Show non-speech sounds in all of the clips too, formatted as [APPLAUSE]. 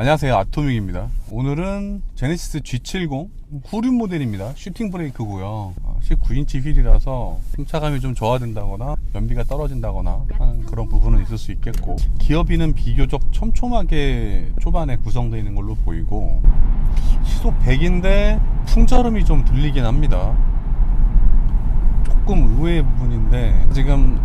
안녕하세요. 아토믹입니다. 오늘은 제네시스 G70 후륜 모델입니다. 슈팅 브레이크고요. 19인치 휠이라서 승차감이 좀 저하된다거나 연비가 떨어진다거나 하는 그런 부분은 있을 수 있겠고 기어비는 비교적 촘촘하게 초반에 구성되어 있는 걸로 보이고 시속 100인데 풍절음이 좀 들리긴 합니다. 조금 의외의 부분인데 지금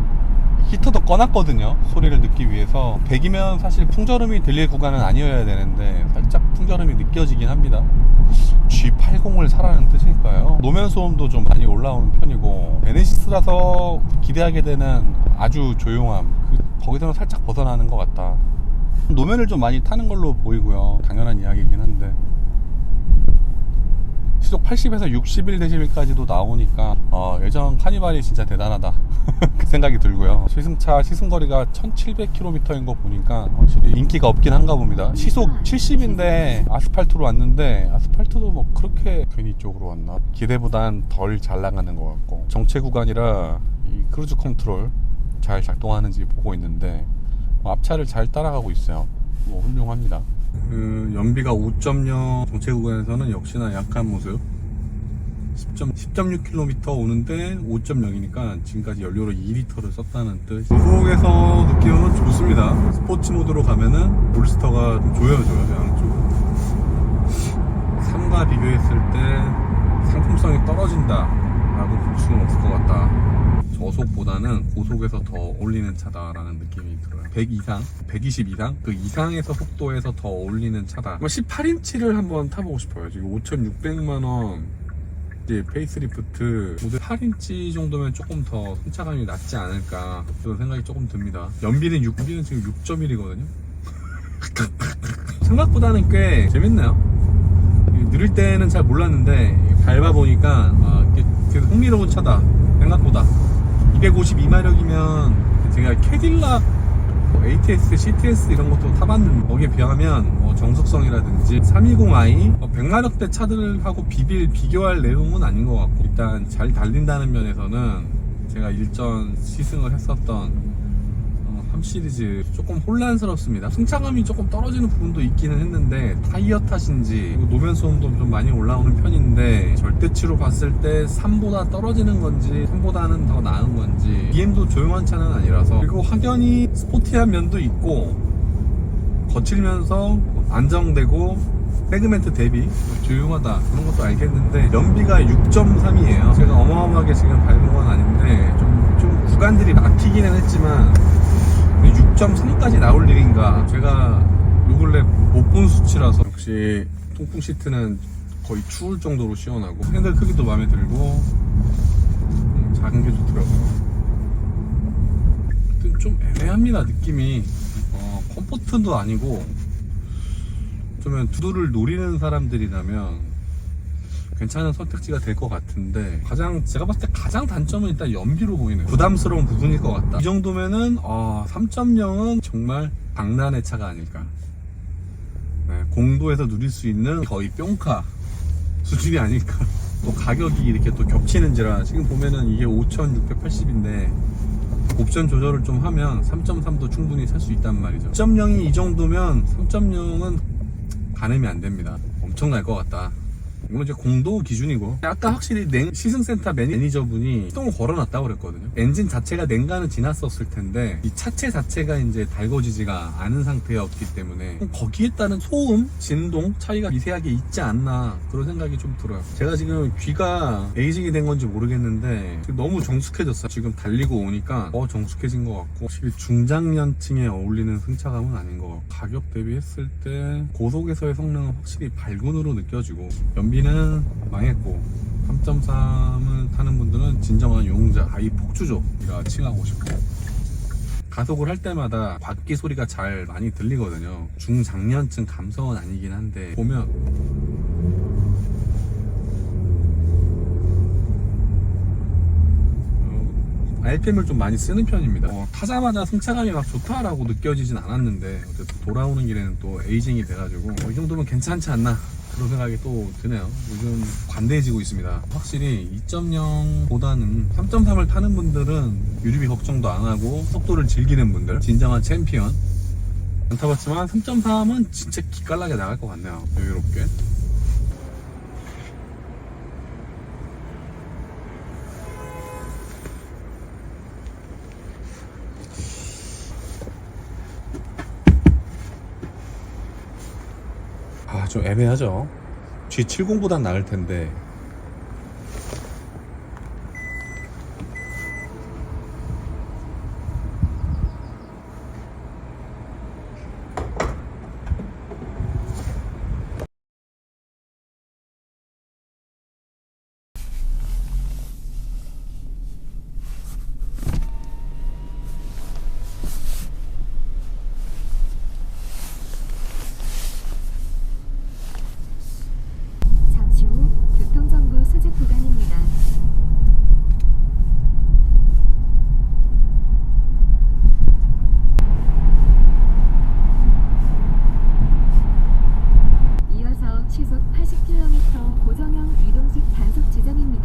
히터도 꺼놨거든요. 소리를 듣기 위해서. 100이면 사실 풍절음이 들릴 구간은 아니어야 되는데 살짝 풍절음이 느껴지긴 합니다. G80을 사라는 뜻일까요? 노면 소음도 좀 많이 올라오는 편이고 베네시스라서 기대하게 되는 아주 조용함 그, 거기서는 살짝 벗어나는 것 같다. 노면을 좀 많이 타는 걸로 보이고요. 당연한 이야기이긴 한데. 시속 80에서 61데시벨까지도 나오니까 어, 예전 카니발이 진짜 대단하다 [LAUGHS] 그 생각이 들고요. 시승차 시승거리가 1700km인 거 보니까 확실히 인기가 없긴 한가 봅니다. 시속 70인데 아스팔트로 왔는데 아스팔트도 뭐 그렇게 괜히 이쪽으로 왔나? 기대보단 덜 잘 나가는 것 같고. 정체 구간이라 이 크루즈 컨트롤 잘 작동하는지 보고 있는데 뭐 앞차를 잘 따라가고 있어요. 뭐 훌륭합니다. 그 연비가 5.0 정체 구간에서는 역시나 약한 모습 10.6km 오는데 5.0이니까 지금까지 연료를 2리터를 썼다는 뜻. 고속에서 느낌은 좋습니다. 스포츠 모드로 가면은 볼스터가 좀 조여져요 양쪽. 3과 비교했을 때 상품성이 떨어진다 라고 볼 수는 없을 것 같다. 저속보다는 고속에서 더 어울리는 차다라는 느낌이 들어요. 100 이상, 120 이상? 그 이상에서 속도에서 더 어울리는 차다. 18인치를 한번 타보고 싶어요. 지금 5,600만 원 이제 페이스리프트 모델 8인치 정도면 조금 더 승차감이 낫지 않을까 그런 생각이 조금 듭니다. 연비는 6, 연비는 지금 6.1이거든요? [LAUGHS] 생각보다는 꽤 재밌네요. 느릴 때는 잘 몰랐는데 밟아보니까 아, 되게 흥미로운 차다. 생각보다. 252마력이면 제가 캐딜락 뭐 ATS, CTS 이런 것도 타봤는데 거기에 비하면 뭐 정숙성이라든지 320i 100마력대 차들하고 비빌 비교할 내용은 아닌 것 같고 일단 잘 달린다는 면에서는 제가 일전 시승을 했었던 어, 3 시리즈 조금 혼란스럽습니다. 승차감이 조금 떨어지는 부분도 있기는 했는데 타이어 탓인지 노면 소음도 좀 많이 올라오는 편인데 절대치로 봤을 때 3보다 떨어지는 건지 3보다는 더 나은 건지 BM도 조용한 차는 아니라서 그리고 확연히 스포티한 면도 있고 거칠면서 안정되고 세그멘트 대비 조용하다 그런 것도 알겠는데 연비가 6.3이에요 제가 어마어마하게 지금 밟은 건 아닌데 좀, 좀 구간들이 막히기는 했지만 6.3까지 나올 일인가? 제가 요 근래 못 본 수치라서. 역시 통풍 시트는 거의 추울 정도로 시원하고 핸들 크기도 마음에 들고 음, 작은 게 좋더라고요. 좀 애매합니다 느낌이. 어, 컴포트도 아니고. 좀 두두를 노리는 사람들이라면 괜찮은 선택지가 될 것 같은데 가장 제가 봤을 때 가장 단점은 일단 연비로 보이네요 부담스러운 부분일 것 같다. 이 정도면은 어, 3.0은 정말 장난의 차가 아닐까. 네, 공도에서 누릴 수 있는 거의 뿅카 수준이 아닐까. 또 가격이 이렇게 또 겹치는지라 지금 보면은 이게 5,680인데 옵션 조절을 좀 하면 3.3도 충분히 살 수 있단 말이죠. 3.0이 이 정도면 3.0은 가늠이 안 됩니다. 엄청날 것 같다 이건 이제 공도 기준이고. 아까 확실히 냉 시승센터 매니저분이 시동을 걸어놨다고 그랬거든요. 엔진 자체가 냉간은 지났었을 텐데 이 차체 자체가 이제 달궈지지가 않은 상태였기 때문에 거기에 따른 소음, 진동 차이가 미세하게 있지 않나 그런 생각이 좀 들어요. 제가 지금 귀가 에이징이 된 건지 모르겠는데 너무 정숙해졌어요. 지금 달리고 오니까 더 정숙해진 것 같고 확실히 중장년층에 어울리는 승차감은 아닌 것 같고 가격 대비했을 때 고속에서의 성능은 확실히 발군으로 느껴지고 연비 는 망했고 3.3을 타는 분들은 진정한 용자 아이 폭주족이라 칭하고 싶고 가속을 할 때마다 바퀴 소리가 잘 많이 들리거든요 중장년층 감성은 아니긴 한데 보면 RPM을 좀 많이 쓰는 편입니다. 어, 타자마자 승차감이 막 좋다라고 느껴지진 않았는데 어쨌든 돌아오는 길에는 또 에이징이 돼가지고 어, 이 정도면 괜찮지 않나 그런 생각이 또 드네요. 요즘 관대해지고 있습니다. 확실히 2.0보다는 3.3을 타는 분들은 유류비 걱정도 안 하고 속도를 즐기는 분들 진정한 챔피언 안 타봤지만 3.3은 진짜 기깔나게 나갈 것 같네요. 여유롭게. 아, 좀 애매하죠. G70보단 나을 텐데 10km 고정형 이동식 단속 지점입니다.